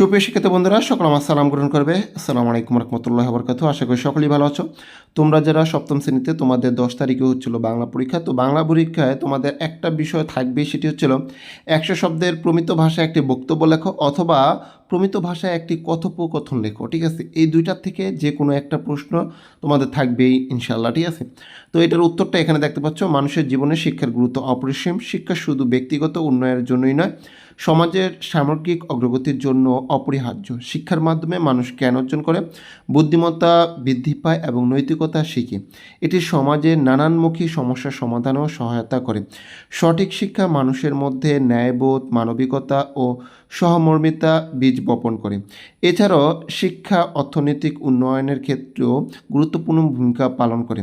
সুপ্রিয় শিক্ষিত বন্ধুরা, সকল আমার সালাম গ্রহণ করবে। আসসালামু আলাইকুম রহমতুল্লাহ বরকাত আশা করি সকলেই ভালো আছো। তোমরা যারা সপ্তম শ্রেণীতে, তোমাদের দশ তারিখে হচ্ছিল বাংলা পরীক্ষা। তো বাংলা পরীক্ষায় তোমাদের একটা বিষয় থাকবে, সেটি হচ্ছিল একশো শব্দের প্রমিত ভাষায় একটি বক্তব্য লেখো অথবা প্রমিত ভাষায় একটি কথোপকথন লেখো, ঠিক আছে? এই দুইটার থেকে যে কোনো একটা প্রশ্ন তোমাদের থাকবেই ইনশাল্লাহ ঠিক আছে? তো এটার উত্তরটা এখানে দেখতে পাচ্ছ, মানুষের জীবনে শিক্ষার গুরুত্ব অপরিসীম, শিক্ষা শুধু ব্যক্তিগত উন্নয়নের জন্যই নয়, সমাজের সামগ্রিক অগ্রগতির জন্য অপরিহার্য। শিক্ষার মাধ্যমে মানুষ জ্ঞান অর্জন করে, বুদ্ধিমত্তা বৃদ্ধি পায় এবং নৈতিকতা শিখে। এটি সমাজের নানানমুখী সমস্যার সমাধানেও সহায়তা করে। সঠিক শিক্ষা মানুষের মধ্যে ন্যায়বোধ, মানবিকতা ও সহমর্মিতা বীজ বপন করে। এছাড়াও শিক্ষা, অর্থনৈতিক উন্নয়নের ক্ষেত্রেও গুরুত্বপূর্ণ ভূমিকা পালন করে।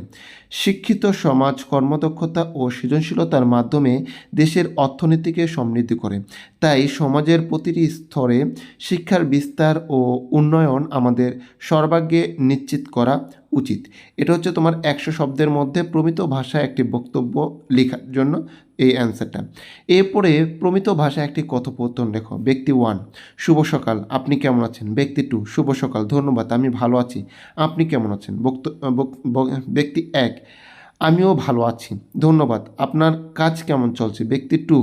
শিক্ষিত সমাজ কর্মদক্ষতা ও সৃজনশীলতার মাধ্যমে দেশের অর্থনীতিকে সমৃদ্ধি করে। তাই সমাজের প্রতিটি স্তরে শিক্ষার বিস্তার ও উন্নয়ন আমাদের সর্বাগ্যে নিশ্চিত করা উচিত। এটা হচ্ছে তোমার একশো শব্দের মধ্যে প্রমিত ভাষায় একটি বক্তব্য লেখার জন্য এই অ্যান্সারটা। এরপরে প্রমিত ভাষায় একটি কথোপকথন লেখো। ব্যক্তি ওয়ান, শুভ সকাল, আপনি কেমন আছেন? ব্যক্তি টু, শুভ সকাল, ধন্যবাদ, আমি ভালো আছি, আপনি কেমন আছেন? ব্যক্তি এক আমিও ভালো আছি। ধন্যবাদ। আপনার কাজ কেমন চলছে? ব্যক্তি টু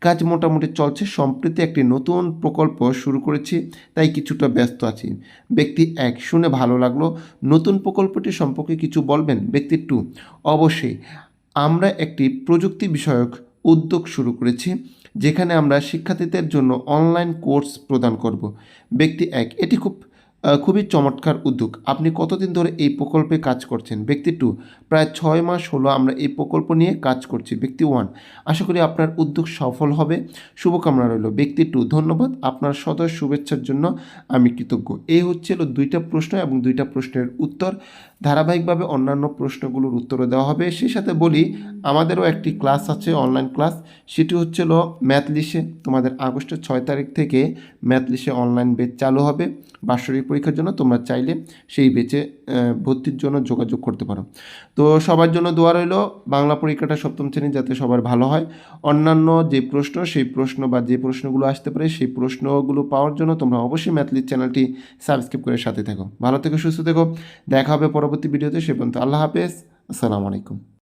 কাজ মোটামুটি চলছে, সম্প্রতি একটি নতুন প্রকল্প শুরু করেছি, তাই কিছুটা ব্যস্ত আছি। ব্যক্তি এক, শুনে ভালো লাগল। নতুন প্রকল্পটি সম্পর্কে কিছু বলবেন? ব্যক্তি টু অবশ্যই। আমরা একটি প্রযুক্তি বিষয়ক উদ্যোগ শুরু করেছি, যেখানে আমরা শিক্ষার্থীদের জন্য অনলাইন কোর্স প্রদান করব। ব্যক্তি এক, এটি খুব খুবই চমৎকার উদ্যোগ। আপনি কতদিন ধরে এই প্রকল্পে কাজ করছেন? ব্যক্তি টু প্রায় ছয় মাস হলো আমরা এই প্রকল্প নিয়ে কাজ করছি, ব্যক্তি ওয়ান আশা করি আপনার উদ্যোগ সফল হবে। শুভকামনা রইল। ব্যক্তি টু ধন্যবাদ। আপনার সদয় শুভেচ্ছার জন্য আমি কৃতজ্ঞ। এই হচ্ছিল দুইটা প্রশ্ন এবং দুইটা প্রশ্নের উত্তর। ধারাবাহিকভাবে অন্যান্য প্রশ্নগুলোর উত্তরও দেওয়া হবে। সেই সাথে বলি, আমাদেরও একটি ক্লাস আছে অনলাইন ক্লাস সেটি হচ্ছিল ম্যাথলিসে তোমাদের আগস্টের ছয় তারিখ থেকে ম্যাথলিসে অনলাইন বেচ চালু হবে। বাৎসরিক পরীক্ষার জন্য তোমরা চাইলে সেই বেচে ভর্তির জন্য যোগাযোগ করতে পারো। তো সবার জন্য দোয়া রইল, বাংলা পরীক্ষাটা সপ্তম শ্রেণি যাতে সবার ভালো হয়। অন্যান্য যে প্রশ্ন, সেই প্রশ্ন বা যে প্রশ্নগুলো আসতে পারে, সেই প্রশ্নগুলো পাওয়ার জন্য তোমরা অবশ্যই ম্যাথলিস চ্যানেলটি সাবস্ক্রাইব করে সাথে থাকো। ভালো থেকো, সুস্থ থেকো। দেখা হবে পরবর্তী ভিডিওতে সে পর্যন্ত আল্লাহ হাফেজ। আসসালামু আলাইকুম।